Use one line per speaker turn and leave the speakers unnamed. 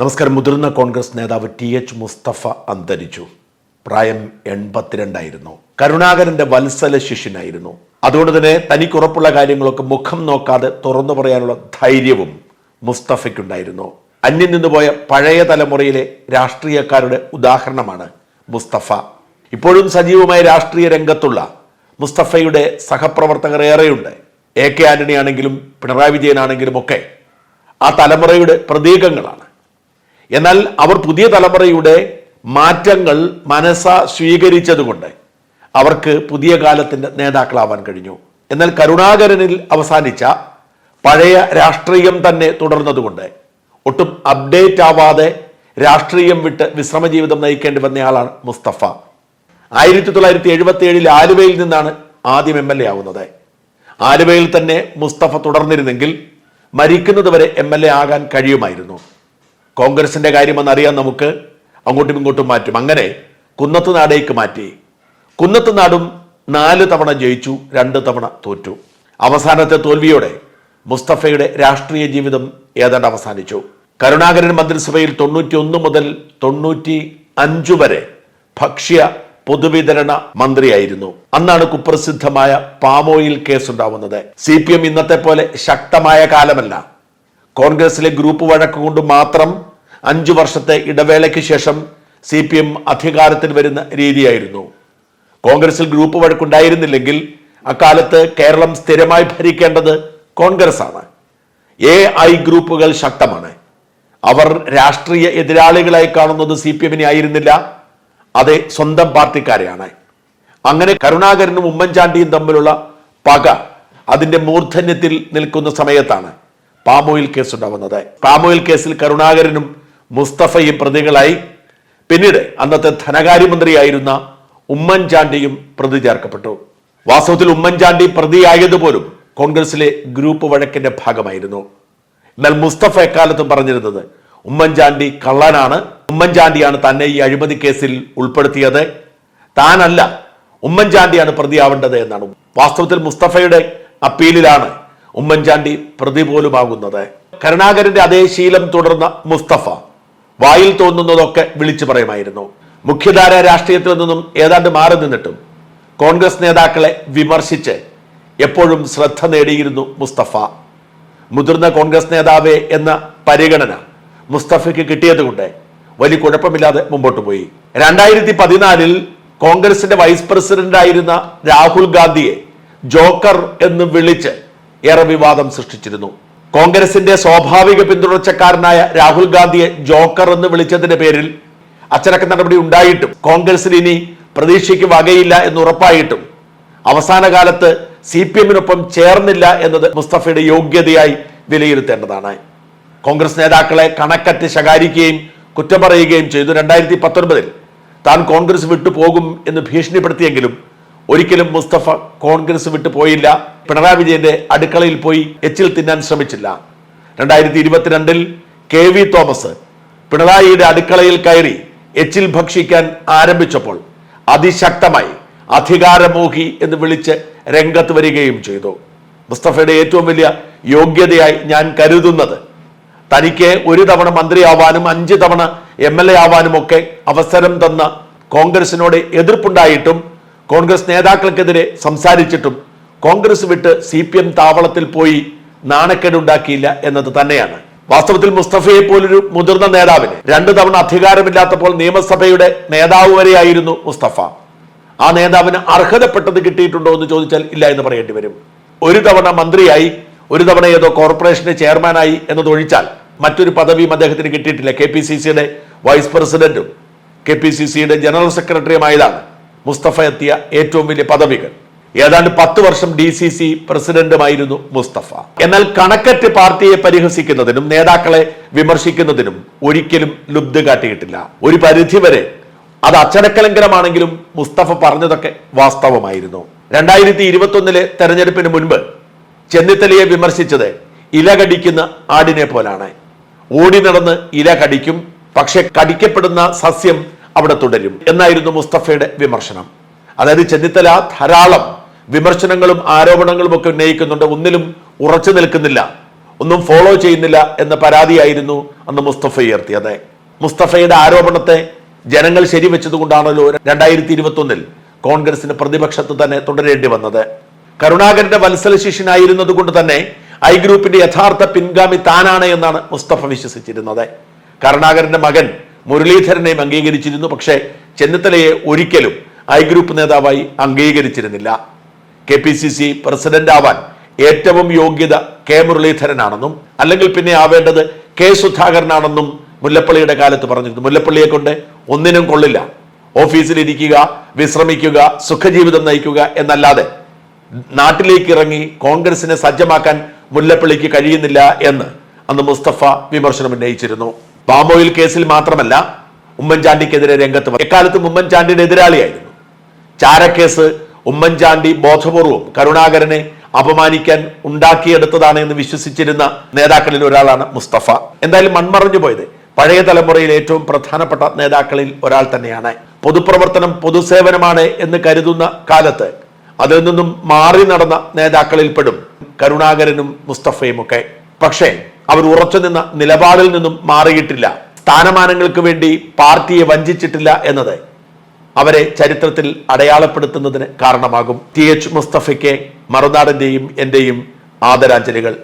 നമസ്കാരം. മുതിർന്ന കോൺഗ്രസ് നേതാവ് ടി എച്ച് മുസ്തഫ അന്തരിച്ചു. പ്രായം എൺപത്തിരണ്ടായിരുന്നു. കരുണാകരന്റെ വത്സല ശിഷ്യനായിരുന്നു. അതുകൊണ്ട് തന്നെ തനിക്കുറപ്പുള്ള കാര്യങ്ങളൊക്കെ മുഖം നോക്കാതെ തുറന്നു പറയാനുള്ള ധൈര്യവും മുസ്തഫയ്ക്കുണ്ടായിരുന്നു. അന്യം നിന്നുപോയ പഴയ തലമുറയിലെ രാഷ്ട്രീയക്കാരുടെ ഉദാഹരണമാണ് മുസ്തഫ. ഇപ്പോഴും സജീവമായ രാഷ്ട്രീയ രംഗത്തുള്ള മുസ്തഫയുടെ സഹപ്രവർത്തകർ ഏറെയുണ്ട്. എ കെ ആന്റണി ആണെങ്കിലും പിണറായി വിജയനാണെങ്കിലും ഒക്കെ ആ തലമുറയുടെ പ്രതീകങ്ങളാണ്. എന്നാൽ അവർ പുതിയ തലമുറയുടെ മാറ്റങ്ങൾ മനസ്സ സ്വീകരിച്ചതുകൊണ്ട് അവർക്ക് പുതിയ കാലത്തിന്റെ നേതാക്കളാവാൻ കഴിഞ്ഞു. എന്നാൽ കരുണാകരനിൽ അവസാനിച്ച പഴയ രാഷ്ട്രീയം തന്നെ തുടർന്നതുകൊണ്ട് ഒട്ടും അപ്ഡേറ്റ് ആവാതെ രാഷ്ട്രീയം വിട്ട് വിശ്രമ ജീവിതം നയിക്കേണ്ടി വന്നയാളാണ് മുസ്തഫ. ആയിരത്തി തൊള്ളായിരത്തി എഴുപത്തി ഏഴിൽ ആലുവയിൽ നിന്നാണ് ആദ്യം എം എൽ എ ആവുന്നത്. ആലുവയിൽ തന്നെ മുസ്തഫ തുടർന്നിരുന്നെങ്കിൽ മരിക്കുന്നതുവരെ എം എൽ എ ആകാൻ കഴിയുമായിരുന്നു. കോൺഗ്രസിന്റെ കാര്യമെന്ന് അറിയാം നമുക്ക്. അങ്ങോട്ടും ഇങ്ങോട്ടും മാറ്റും. അങ്ങനെ കുന്നത്ത് നാടേക്ക് മാറ്റി. കുന്നത്ത് നാടും നാല് തവണ ജയിച്ചു രണ്ട് തവണ തോറ്റു. അവസാനത്തെ തോൽവിയോടെ മുസ്തഫയുടെ രാഷ്ട്രീയ ജീവിതം ഏതാണ്ട് അവസാനിച്ചു. കരുണാകരൻ മന്ത്രിസഭയിൽ തൊണ്ണൂറ്റി ഒന്ന് മുതൽ തൊണ്ണൂറ്റി അഞ്ചു വരെ ഭക്ഷ്യ പൊതുവിതരണ മന്ത്രിയായിരുന്നു. അന്നാണ് കുപ്രസിദ്ധമായ പാമോയിൽ കേസുണ്ടാവുന്നത്. സി പി എം ഇന്നത്തെ പോലെ ശക്തമായ കാലമല്ല. കോൺഗ്രസിലെ ഗ്രൂപ്പ് വഴക്കുകൊണ്ട് മാത്രം അഞ്ചു വർഷത്തെ ഇടവേളയ്ക്ക് ശേഷം സി പി എം അധികാരത്തിൽ വരുന്ന രീതിയായിരുന്നു. കോൺഗ്രസിൽ ഗ്രൂപ്പ് വഴക്കുണ്ടായിരുന്നില്ലെങ്കിൽ അക്കാലത്ത് കേരളം സ്ഥിരമായി ഭരിക്കേണ്ടത് കോൺഗ്രസ് ആണ് എ ഐ ഗ്രൂപ്പുകൾ ശക്തമാണ്. അവർ രാഷ്ട്രീയ എതിരാളികളായി കാണുന്നത് സി പി എമ്മിനെ ആയിരുന്നില്ല. അത് സ്വന്തം പാർട്ടിക്കാരെയാണ്. അങ്ങനെ കരുണാകരനും ഉമ്മൻചാണ്ടിയും തമ്മിലുള്ള പക അതിന്റെ മൂർധന്യത്തിൽ നിൽക്കുന്ന സമയത്താണ് പാമോയിൽ കേസ് ഉണ്ടാവുന്നത് പാമോയിൽ കേസിൽ കരുണാകരനും മുസ്തഫയും പ്രതികളായി പിന്നീട് അന്നത്തെ ധനകാര്യമന്ത്രിയായിരുന്ന ഉമ്മൻചാണ്ടിയും പ്രതി ചേർക്കപ്പെട്ടു. വാസ്തവത്തിൽ ഉമ്മൻചാണ്ടി പ്രതിയായതുപോലും കോൺഗ്രസിലെ ഗ്രൂപ്പ് വഴക്കിന്റെ ഭാഗമായിരുന്നു. എന്നാൽ മുസ്തഫ എക്കാലത്തും പറഞ്ഞിരുന്നത് ഉമ്മൻചാണ്ടി കള്ളനാണ് ഉമ്മൻചാണ്ടിയാണ് തന്നെ ഈ അഴിമതി കേസിൽ ഉൾപ്പെടുത്തിയത്. താനല്ല ഉമ്മൻചാണ്ടിയാണ് പ്രതിയാവേണ്ടത് എന്നാണ്. വാസ്തവത്തിൽ മുസ്തഫയുടെ അപ്പീലിലാണ് ഉമ്മൻചാണ്ടി പ്രതി പോലുമാകുന്നത്. കരുണാകരന്റെ അതേ ശീലം തുടർന്ന മുസ്തഫ വായിൽ തോന്നുന്നതൊക്കെ വിളിച്ചു പറയുമായിരുന്നു. മുഖ്യധാര രാഷ്ട്രീയത്തിൽ നിന്നും ഏതാണ്ട് മാറി നിന്നിട്ടും കോൺഗ്രസ് നേതാക്കളെ വിമർശിച്ച് എപ്പോഴും ശ്രദ്ധ നേടിയിരുന്നു മുസ്തഫ. മുതിർന്ന കോൺഗ്രസ് നേതാവേ എന്ന പരിഗണന മുസ്തഫയ്ക്ക് കിട്ടിയതുകൊണ്ട് വലിയ കുഴപ്പമില്ലാതെ മുമ്പോട്ട് പോയി. രണ്ടായിരത്തി പതിനാലിൽ കോൺഗ്രസിന്റെ വൈസ് പ്രസിഡന്റ് ആയിരുന്ന രാഹുൽ ഗാന്ധിയെ ജോക്കർ എന്ന് വിളിച്ച് ഏറെ വിവാദം സൃഷ്ടിച്ചിരുന്നു. കോൺഗ്രസിന്റെ സ്വാഭാവിക പിന്തുടർച്ചക്കാരനായ രാഹുൽ ഗാന്ധിയെ ജോക്കർ എന്ന് വിളിച്ചതിന്റെ പേരിൽ അച്ചടക്ക നടപടി ഉണ്ടായിട്ടും കോൺഗ്രസിന് ഇനി പ്രതീക്ഷയ്ക്ക് വകയില്ല എന്ന് ഉറപ്പായിട്ടും അവസാന കാലത്ത് സി പി എമ്മിനൊപ്പം ചേർന്നില്ല എന്നത് മുസ്തഫയുടെ യോഗ്യതയായി വിലയിരുത്തേണ്ടതാണ്. കോൺഗ്രസ് നേതാക്കളെ കണക്കറ്റ് ശകാരിക്കുകയും കുറ്റം പറയുകയും ചെയ്തു. രണ്ടായിരത്തി പത്തൊൻപതിൽ താൻ കോൺഗ്രസ് വിട്ടുപോകും എന്ന് ഭീഷണിപ്പെടുത്തിയെങ്കിലും ഒരിക്കലും മുസ്തഫ കോൺഗ്രസ് വിട്ടു പോയില്ല. പിണറായി വിജയന്റെ അടുക്കളയിൽ പോയി എച്ചിൽ തിന്നാൻ ശ്രമിച്ചില്ല. രണ്ടായിരത്തി ഇരുപത്തിരണ്ടിൽ കെ വി തോമസ് പിണറായിയുടെ അടുക്കളയിൽ കയറി എച്ചിൽ ഭക്ഷിക്കാൻ ആരംഭിച്ചപ്പോൾ അതിശക്തമായി അധികാരമോഹി എന്ന് വിളിച്ച് രംഗത്ത് വരികയും ചെയ്തു. മുസ്തഫയുടെ ഏറ്റവും വലിയ യോഗ്യതയായി ഞാൻ കരുതുന്നത് തനിക്ക് ഒരു തവണ മന്ത്രിയാവാനും അഞ്ച് തവണ എം എൽ എ ആവാനും ഒക്കെ അവസരം തന്ന കോൺഗ്രസിനോട് എതിർപ്പുണ്ടായിട്ടും കോൺഗ്രസ് നേതാക്കൾക്കെതിരെ സംസാരിച്ചിട്ടും കോൺഗ്രസ് വിട്ട് സി പി എം താവളത്തിൽ പോയി നാണക്കേടുണ്ടാക്കിയില്ല എന്നത് തന്നെയാണ്. വാസ്തവത്തിൽ മുസ്തഫയെ പോലൊരു മുതിർന്ന നേതാവിന് രണ്ടു തവണ അധികാരമില്ലാത്തപ്പോൾ നിയമസഭയുടെ നേതാവ് വരെയായിരുന്നു മുസ്തഫ. ആ നേതാവിന് അർഹതപ്പെട്ടത് കിട്ടിയിട്ടുണ്ടോ എന്ന് ചോദിച്ചാൽ ഇല്ല എന്ന് പറയേണ്ടി വരും. ഒരു തവണ മന്ത്രിയായി ഒരു തവണ ഏതോ കോർപ്പറേഷന്റെ ചെയർമാനായി എന്നതൊഴിച്ചാൽ മറ്റൊരു പദവിയും അദ്ദേഹത്തിന് കിട്ടിയിട്ടില്ല. കെ പി സി സിയുടെ വൈസ് പ്രസിഡന്റും കെ പി സി സിയുടെ ജനറൽ സെക്രട്ടറിയുമായതാണ്. മുസ്തഫ എത്തിയ ഏറ്റവും വലിയ പദവികൾ. ഏതാണ്ട് പത്ത് വർഷം ഡി സി സി പ്രസിഡന്റുമായിരുന്നു മുസ്തഫ. എന്നാൽ കണക്കറ്റ് പാർട്ടിയെ പരിഹസിക്കുന്നതിനും നേതാക്കളെ വിമർശിക്കുന്നതിനും ഒരിക്കലും ലുബ്ധ കാട്ടിയിട്ടില്ല. ഒരു പരിധിവരെ അത് അച്ചടക്കലംഘനമാണെങ്കിലും മുസ്തഫ പറഞ്ഞതൊക്കെ വാസ്തവമായിരുന്നു. രണ്ടായിരത്തി ഇരുപത്തൊന്നിലെ തെരഞ്ഞെടുപ്പിന് മുൻപ് ചെന്നിത്തലയെ വിമർശിച്ചത് ഇല കടിക്കുന്ന ആടിനെ പോലാണ്. ഓടി നടന്ന് ഇല കടിക്കും പക്ഷെ കടിക്കപ്പെടുന്ന സസ്യം അവിടെ തുടരും. എന്നായിരുന്നു മുസ്തഫയുടെ വിമർശനം. അതായത് ചെന്നിത്തല ധാരാളം വിമർശനങ്ങളും ആരോപണങ്ങളും ഒക്കെ ഉന്നയിക്കുന്നുണ്ട്. ഒന്നിലും ഉറച്ചു നിൽക്കുന്നില്ല. ഒന്നും ഫോളോ ചെയ്യുന്നില്ല എന്ന പരാതിയായിരുന്നു അന്ന് മുസ്തഫ ഉയർത്തിയത്. മുസ്തഫയുടെ ആരോപണത്തെ ജനങ്ങൾ ശരിവെച്ചതുകൊണ്ടാണല്ലോ രണ്ടായിരത്തി ഇരുപത്തി ഒന്നിൽ കോൺഗ്രസിന് പ്രതിപക്ഷത്ത് തന്നെ തുടരേണ്ടി വന്നത്. കരുണാകരന്റെ വത്സല ശിഷ്യനായിരുന്നത് കൊണ്ട് തന്നെ ഐ ഗ്രൂപ്പിന്റെ യഥാർത്ഥ പിൻഗാമി താനാണ് എന്നാണ് മുസ്തഫ വിശ്വസിച്ചിരുന്നത്. കരുണാകരന്റെ മകൻ മുരളീധരനെയും അംഗീകരിച്ചിരുന്നു പക്ഷേ ചെന്നിത്തലയെ ഒരിക്കലും ഐ ഗ്രൂപ്പ് നേതാവായി അംഗീകരിച്ചിരുന്നില്ല. K P C C president ആവാൻ ഏറ്റവും യോഗ്യത കെ മുരളീധരനാണെന്നും അല്ലെങ്കിൽ പിന്നെ ആവേണ്ടത് കെ സുധാകരനാണെന്നും മുല്ലപ്പള്ളിയുടെ കാലത്ത് പറഞ്ഞിരുന്നു. മുല്ലപ്പള്ളിയെ കൊണ്ട് ഒന്നിനും കൊള്ളില്ല. ഓഫീസിലിരിക്കുക വിശ്രമിക്കുക സുഖജീവിതം നയിക്കുക എന്നല്ലാതെ നാട്ടിലേക്ക് ഇറങ്ങി കോൺഗ്രസിനെ സജ്ജമാക്കാൻ മുല്ലപ്പള്ളിക്ക് കഴിയുന്നില്ല എന്ന് അന്ന് മുസ്തഫ വിമർശനം ഉന്നയിച്ചിരുന്നു. പാമോയിൽ കേസിൽ മാത്രമല്ല ഉമ്മൻചാണ്ടിക്കെതിരെ രംഗത്ത് വന്നു എക്കാലത്തും ഉമ്മൻചാണ്ടിയുടെ എതിരാളിയായിരുന്നു. ചാരക്കേസ് ഉമ്മൻചാണ്ടി ബോധപൂർവം കരുണാകരനെ അപമാനിക്കാൻ ഉണ്ടാക്കിയെടുത്തതാണ് എന്ന് വിശ്വസിച്ചിരുന്ന നേതാക്കളിൽ ഒരാളാണ് മുസ്തഫ. എന്തായാലും മൺമറഞ്ഞു പോയത്. പഴയ തലമുറയിൽ ഏറ്റവും പ്രധാനപ്പെട്ട നേതാക്കളിൽ ഒരാൾ തന്നെയാണ്. പൊതുപ്രവർത്തനം പൊതുസേവനമാണ് എന്ന് കരുതുന്ന കാലത്ത് അതിൽ നിന്നും മാറി നടന്ന നേതാക്കളിൽ പെടും കരുണാകരനും മുസ്തഫയും ഒക്കെ പക്ഷേ അവർ ഉറച്ചു നിന്ന നിലപാടിൽ നിന്നും മാറിയിട്ടില്ല. സ്ഥാനമാനങ്ങൾക്ക് വേണ്ടി പാർട്ടിയെ വഞ്ചിച്ചിട്ടില്ല എന്നത് അവരെ ചരിത്രത്തിൽ അടയാളപ്പെടുത്തുന്നതിന് കാരണമാകും. ടി. എച്ച്. മുസ്തഫയ്ക്ക് മറുനാടിന്റെയും എന്റെയും ആദരാഞ്ജലികൾ.